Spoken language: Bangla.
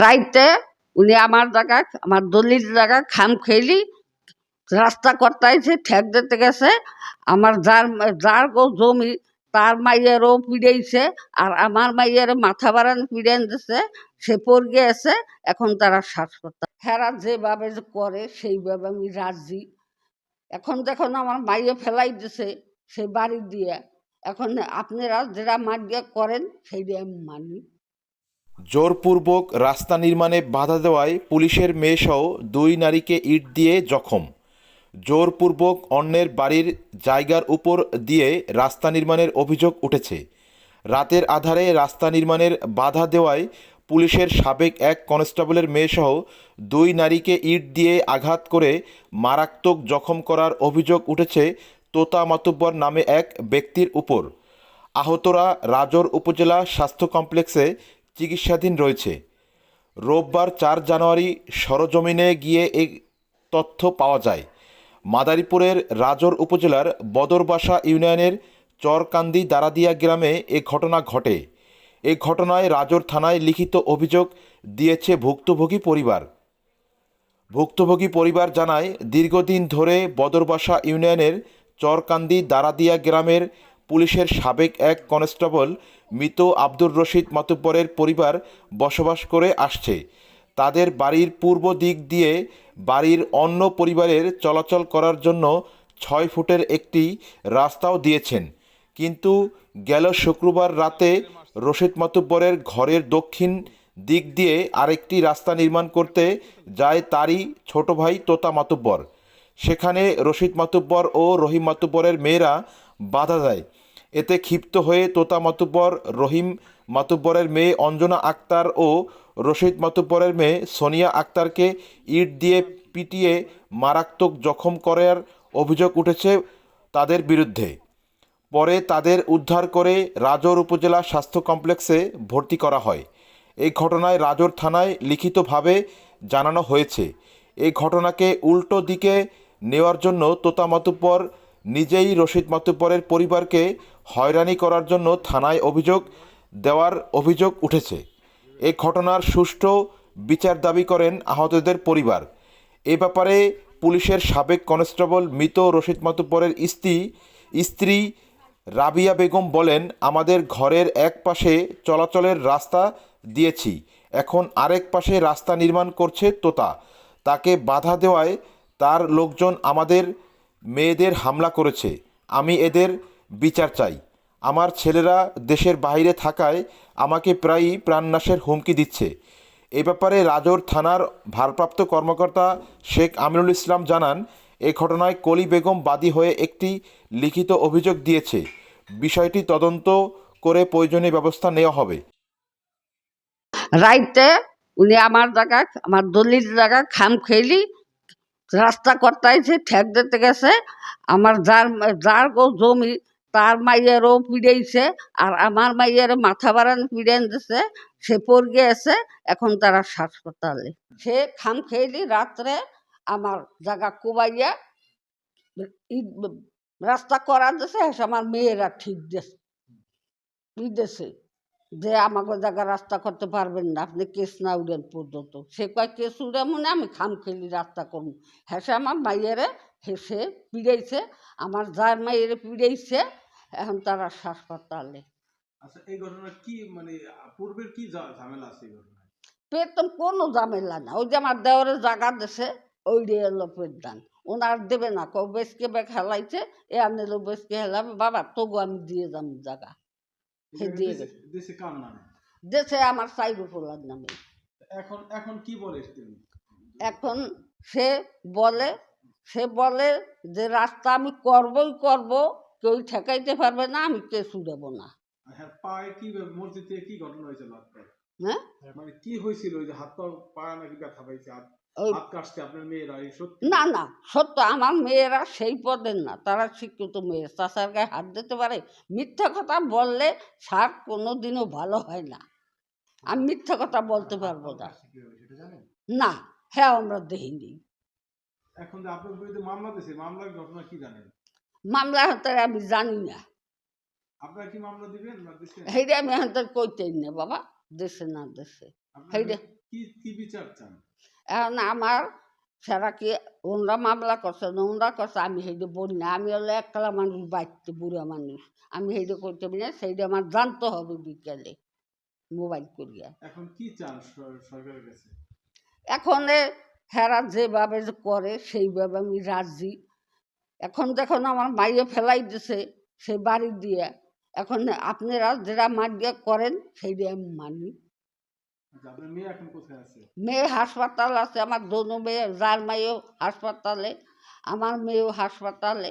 রাইতে উনি আমার জায়গা, আমার দলির জায়গা খাম খেলি, রাস্তা করতাইছে, ঠেক দিতে গেছে। আমার যার যার গো জমি, তার মাইয়েরও পিড়েছে আর আমার মাইয়ের মাথা বাড়ান পিড়ান দিছে, সে পর গিয়েছে এখন তারা শ্বাস করতে হেরা যেভাবে করে, সেইভাবে আমি রাজি। এখন দেখুন আমার মাইয়ে ফেলাই দিছে সেই বাড়ি দিয়ে। এখন আপনারা যেটা মারিয়ে করেন সেইটা আমি মানি। জোরপূর্বক রাস্তা নির্মাণে বাধা দেওয়ায় পুলিশের মেয়েসহ দুই নারীকে ইট দিয়ে জখম। জোরপূর্বক অন্যের বাড়ির জায়গার উপর দিয়ে রাস্তা নির্মাণের অভিযোগ উঠেছে। রাতের আধারে রাস্তা নির্মাণের বাধা দেওয়ায় পুলিশের সাবেক এক কনস্টেবলের মেয়েসহ দুই নারীকে ইট দিয়ে আঘাত করে মারাত্মক জখম করার অভিযোগ উঠেছে তোতা মাতুব্বর নামে এক ব্যক্তির উপর। আহতরা রাজর উপজেলা স্বাস্থ্য কমপ্লেক্সে চিকিৎসাধীন রয়েছে। রোববার চার জানুয়ারি সরজমিনে গিয়ে এই তথ্য পাওয়া যায়। মাদারীপুরের রাজর উপজেলার বদরবাসা ইউনিয়নের চরকান্দি দারাদিয়া গ্রামে এ ঘটনা ঘটে। এ ঘটনায় রাজর থানায় লিখিত অভিযোগ দিয়েছে ভুক্তভোগী পরিবার। ভুক্তভোগী পরিবার জানায়, দীর্ঘদিন ধরে বদরবাসা ইউনিয়নের চরকান্দি দারাদিয়া গ্রামের পুলিশের সাবেক এক কনস্টেবল মৃত আব্দুর রশিদ মাতুব্বরের পরিবার বসবাস করে আসছে। তাদের বাড়ির পূর্ব দিক দিয়ে বাড়ির অন্য পরিবারের চলাচল করার জন্য ছয় ফুটের একটি রাস্তাও দিয়েছেন। কিন্তু গেল শুক্রবার রাতে রশিদ মাতুব্বরের ঘরের দক্ষিণ দিক দিয়ে আরেকটি রাস্তা নির্মাণ করতে যায় তারই ছোট ভাই তোতা মাতুব্বর। সেখানে রশিদ মাতুব্বর ও রহিম মাতুব্বরের মেয়েরা বাধা দেয়। এতে ক্ষিপ্ত হয়ে তোতা মাতুব্বর, রহিম মাতুব্বরের মেয়ে অঞ্জনা আক্তার ও রশিদ মাতুব্বরের মেয়ে সোনিয়া আক্তারকে ইট দিয়ে পিটিয়ে মারাত্মক জখম করার অভিযোগ উঠেছে তাদের বিরুদ্ধে। পরে তাদের উদ্ধার করে রাজর উপজেলা স্বাস্থ্য কমপ্লেক্সে ভর্তি করা হয়। এই ঘটনায় রাজর থানায় লিখিতভাবে জানানো হয়েছে। এই ঘটনাকে উল্টো দিকে নেওয়ার জন্য তোতা মাতুব্বর নিজেই রশিদ মাতুব্বরের পরিবারকে হয়রানি করার জন্য থানায় অভিযোগ দেওয়ার অভিযোগ উঠেছে। এ ঘটনার সুষ্ঠু বিচার দাবি করেন আহতদের পরিবার। এ ব্যাপারে পুলিশের সাবেক কনস্টেবল মৃত রশিদ মাতুব্বরের স্ত্রী স্ত্রী রাবিয়া বেগম বলেন, আমাদের ঘরের এক পাশে চলাচলের রাস্তা দিয়েছি, এখন আরেক পাশে রাস্তা নির্মাণ করছে তোতা। তাকে বাধা দেওয়ায় তার লোকজন আমাদের মেয়েদের হামলা করেছে। আমি এদের বিচার চাই। আমার ছেলেরা দেশের বাইরে থাকায় আমাকে প্রায়ই প্রাণনাশের হুমকি দিচ্ছে। এ ব্যাপারে রাজৌর থানার ভারপ্রাপ্ত কর্মকর্তা শেখ আমিনুল ইসলাম জানান, এ ঘটনায় কলি বেগম বাদী হয়ে একটি লিখিত অভিযোগ দিয়েছে। বিষয়টি তদন্ত করে প্রয়োজনীয় ব্যবস্থা নেওয়া হবে। রাইতে উনি আমার জায়গা আমার দলির জায়গা খাম খেলি রাস্তা করতাইছে ঠেক দিতে গেছে। আমার যার যার গো জমি, তার মাইয়েরও পিড়াইছে আর আমার মাইয়ের মাথা বাড়ান পিড়ান দিছে, সে পর গিয়েছে এখন তারা হাসপাতালে। সে খাম খেয়েলি রাত্রে আমার জায়গা কুবাইয়া রাস্তা করা দিছে, আমার মেয়েরা ঠিক দিছে। ই দিছে? যে আমাকে জায়গা রাস্তা করতে পারবেন না। আপনি কেস না উড়েন পর্যন্ত। সে কয় কেস উড়ে মনে আমি খাম খেলি রাস্তা করুন হেসে আমার মাইয়েরে হেসে পিড়াইছে। আমার যার মাইয়েরে পিড়াইছে এখন তারা হাসপাতালে আচ্ছা এই ঘটনা কি মানে পূর্বের কি ঝামেলা আছে এই কোনো ঝামেলা না। ওই যে আমার দেওয়ারে জায়গা দিছে ওই রে এলো পেট দান। ওনার দেবে না। কেউ বেশকে বে খেলাইছে এ আনলো বেশকে হেলাবে বাবা তবু আমি দিয়ে যাম জায়গা। দিয়ে দেশে- দেশে কার নামে? দেশে আমার সাইডু ফোলার নামে। এখন এখন কি বলে এখন সে বলে সে বলে যে রাস্তা আমি করবই করব কেউ ঠেকাইতে পারবে না আমি কেসু দেবো না। হ্যাঁ পায়ে কি মসজিদ কি ঘটনা হয়েছিল হ্যাঁ? মানে কি হয়েছিল ওই যে হাত পা নাকি ব্যথা পাইছে? না না সত্য আমার মেয়েরা সেই পদের না তারা শিক্ষিত মেয়ে চাষার গায়ে হাত দিতে পারে মিথ্যা কথা বললে সার কোনো দিনও ভালো হয় না। আমি মিথ্যা কথা বলতে পারব না। না হ্যাঁ আমরা দেখিনি। এখন আপনার বিরুদ্ধে মামলা দিয়েছে মামলার ঘটনা কি জানেন? মামলা হতে আমি জানি না। আপনারা কি মামলা দিবেন না দিচ্ছেন? সেইটা আমি কইতেই না বাবা দেশে না দেশে সেইটা কি কি বিচার চান? এখন আমার সেরা কি ওনরা মামলা করছে না ওনরা করছে আমি সেইটা বলি না। আমি হলে একলা মানুষ বাড়তে বুড়া মানুষ। আমি সেইটা করতে পারি না সেইটা আমার জানতে হবে বিকেলে মোবাইল করিয়া। এখন কি চান সরকারের কাছে? এখন হেরা যেভাবে করে সেইভাবে আমি রাজি। এখন দেখুন আমার মাইয়ে ফেলাই দিছে সেই বাড়ি দিয়ে। এখন আপনারা যেটা মারিয়া করেন সেইটা আমি মানি। মেয়ে হাসপাতাল আছে আমার দোনো মেয়ে যার মেয়েও হাসপাতালে আমার মেয়েও হাসপাতালে।